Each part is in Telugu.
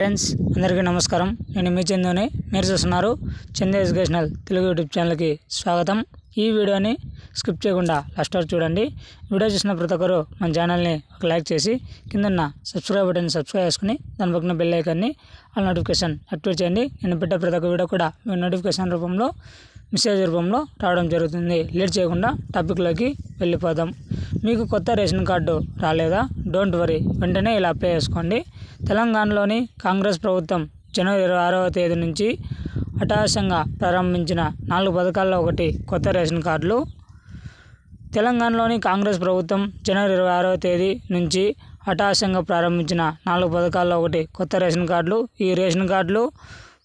ఫ్రెండ్స్ అందరికీ నమస్కారం. నేను మీ చందుని. మీరు చూస్తున్నారు చందు ఎడ్యుకేషనల్ తెలుగు యూట్యూబ్ ఛానల్కి స్వాగతం. ఈ వీడియోని స్కిప్ చేయకుండా లాస్ట్ వరకు చూడండి. వీడియో చూసిన ప్రతి ఒక్కరు మన ఛానల్ని ఒక లైక్ చేసి కిందన్న సబ్స్క్రైబ్ బటన్ సబ్స్క్రైబ్ చేసుకుని దాని పక్కన బెల్ ఐకాన్ని ఆ నోటిఫికేషన్ యాక్టివేట్ చేయండి. నేను పెట్టే ప్రతి ఒక్క వీడియో కూడా మీ నోటిఫికేషన్ రూపంలో మెసేజ్ రూపంలో రావడం జరుగుతుంది. లేట్ చేయకుండా టాపిక్లోకి వెళ్ళిపోదాం. మీకు కొత్త రేషన్ కార్డు రాలేదా? Don't worry. వెంటనే ఇలా అప్లై చేసుకోండి. తెలంగాణలోని కాంగ్రెస్ ప్రభుత్వం జనవరి ఇరవై ఆరవ తేదీ నుంచి హఠాత్తంగా ప్రారంభించిన నాలుగు పథకాల్లో ఒకటి కొత్త రేషన్ కార్డులు. తెలంగాణలోని కాంగ్రెస్ ప్రభుత్వం జనవరి ఇరవై ఆరవ తేదీ నుంచి హఠాత్తంగా ప్రారంభించిన నాలుగు పథకాల్లో ఒకటి కొత్త రేషన్ కార్డులు. ఈ రేషన్ కార్డులు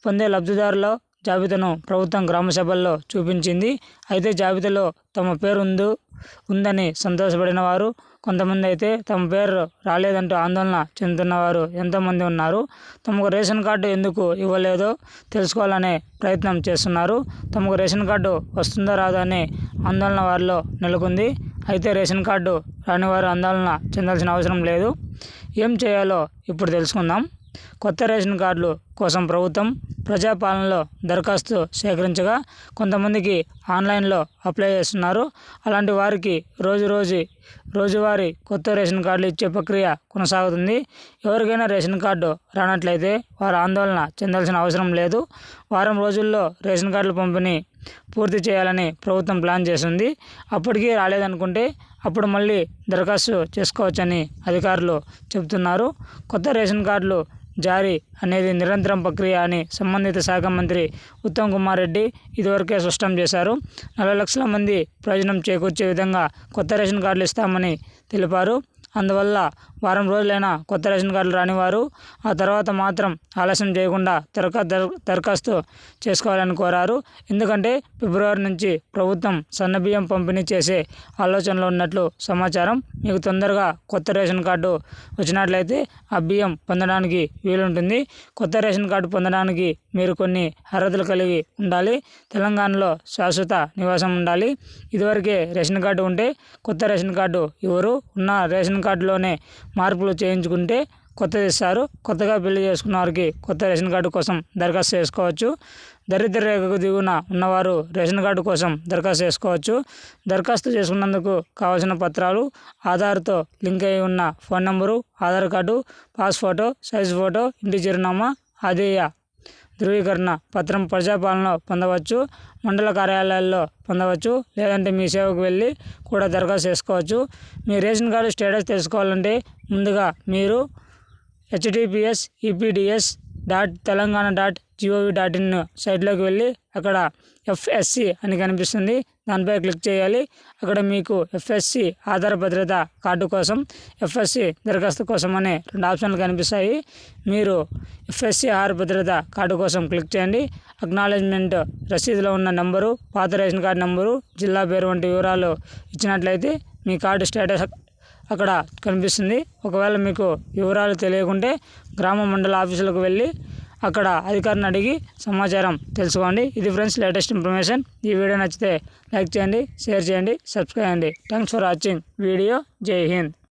పొందే లబ్ధిదారుల జాబితాను ప్రభుత్వం గ్రామ సభల్లో చూపించింది. అయితే జాబితాలో తమ పేరు ఉందో ఉందని సంతోషపడిన వారు కొంతమంది అయితే తమ పేరు రాలేదంటూ ఆందోళన చెందుతున్నవారు ఎంతోమంది ఉన్నారు. తమకు రేషన్ కార్డు ఎందుకు ఇవ్వలేదో తెలుసుకోవాలనే ప్రయత్నం చేస్తున్నారు. తమకు రేషన్ కార్డు వస్తుందో రాదో అనే ఆందోళన వారిలో నెలకొంది. అయితే రేషన్ కార్డు రాని వారు ఆందోళన చెందాల్సిన అవసరం లేదు. ఏం చేయాలో ఇప్పుడు తెలుసుకుందాం. కొత్త రేషన్ కార్డులు కోసం ప్రభుత్వం ప్రజాపాలనలో దరఖాస్తు సేకరించగా కొంతమందికి ఆన్లైన్లో అప్లై చేస్తున్నారు. అలాంటి వారికి రోజు రోజు రోజువారీ కొత్త రేషన్ కార్డులు ఇచ్చే ప్రక్రియ కొనసాగుతుంది. ఎవరికైనా రేషన్ కార్డు రానట్లయితే వారు ఆందోళన చెందాల్సిన అవసరం లేదు. వారం రోజుల్లో రేషన్ కార్డుల పంపిణీ పూర్తి చేయాలని ప్రభుత్వం ప్లాన్ చేస్తుంది. అప్పటికీ రాలేదనుకుంటే అప్పుడు మళ్ళీ దరఖాస్తు చేసుకోవచ్చని అధికారులు చెబుతున్నారు. కొత్త రేషన్ కార్డులు జారీ అనేది నిరంతరం ప్రక్రియ అని సంబంధిత శాఖ మంత్రి ఉత్తమ్ కుమార్ రెడ్డి ఇదివరకే స్పష్టం చేశారు. నలభై లక్షల మంది ప్రయోజనం చేకూర్చే విధంగా కొత్త రేషన్ కార్డులు ఇస్తామని తెలిపారు. అందువల్ల వారం రోజులైనా కొత్త రేషన్ కార్డులు రానివారు ఆ తర్వాత మాత్రం ఆలస్యం చేయకుండా దరఖా దరఖాస్తు చేసుకోవాలని కోరారు. ఎందుకంటే ఫిబ్రవరి నుంచి ప్రభుత్వం సన్నబియ్యం పంపిణీ చేసే ఆలోచనలో ఉన్నట్లు సమాచారం. మీకు తొందరగా కొత్త రేషన్ కార్డు వచ్చినట్లయితే ఆ బియ్యం పొందడానికి వీలుంటుంది. కొత్త రేషన్ కార్డు పొందడానికి మీరు కొన్ని అర్హతలు కలిగి ఉండాలి. తెలంగాణలో శాశ్వత నివాసం ఉండాలి. ఇదివరకే రేషన్ కార్డు ఉంటే కొత్త రేషన్ కార్డు ఎవరు ఉన్న రేషన్ కార్డులోనే మార్పులు చేయించుకుంటే కొత్తది ఇస్తారు కొత్తగా పెళ్ళి చేసుకున్న వారికి కొత్త రేషన్ కార్డు కోసం దరఖాస్తు చేసుకోవచ్చు. దరిద్ర రేఖకు దిగున ఉన్నవారు రేషన్ కార్డు కోసం దరఖాస్తు చేసుకోవచ్చు. దరఖాస్తు చేసుకున్నందుకు కావాల్సిన పత్రాలు ఆధార్తో లింక్ అయి ఉన్న phone number Aadhaar card pass photo size photo ఇంటి చిరునామా ఆదేయ ధృవీకరణ పత్రం ప్రజాపాలనలో పొందవచ్చు మండల కార్యాలయాల్లో పొందవచ్చు లేదంటే మీ సేవకు వెళ్ళి కూడా దరఖాస్తు చేసుకోవచ్చు. మీ రేషన్ కార్డు స్టేటస్ తెలుసుకోవాలంటే ముందుగా మీరు HDPS EPDS dot Telangana dot GOV dot in సైట్లోకి వెళ్ళి అక్కడ ఎఫ్ఎస్సి అని కనిపిస్తుంది. దానిపై క్లిక్ చేయాలి. అక్కడ మీకు ఎఫ్ఎస్సి ఆధార భద్రత కార్డు కోసం ఎఫ్ఎస్సి దరఖాస్తు కోసం అనే రెండు ఆప్షన్లు కనిపిస్తాయి. మీరు ఎఫ్ఎస్సి ఆహార భద్రత కార్డు కోసం క్లిక్ చేయండి. అక్నాలెడ్జ్మెంట్ రసీదులో ఉన్న నెంబరు పాత రేషన్ కార్డు నెంబరు జిల్లా పేరు వంటి వివరాలు ఇచ్చినట్లయితే మీ కార్డు స్టేటస్ అక్కడ కనిపిస్తుంది. ఒకవేళ మీకు వివరాలు తెలియకుంటే గ్రామ మండల ఆఫీసులకు వెళ్ళి అక్కడ అధికారిని అడిగి సమాచారం తెలుసుకోండి. ఇది ఫ్రెండ్స్ లేటెస్ట్ ఇన్ఫర్మేషన్. ఈ వీడియో నచ్చితే లైక్ చేయండి షేర్ చేయండి సబ్స్క్రైబ్ చేయండి. Thanks for watching. వీడియో జై హింద్.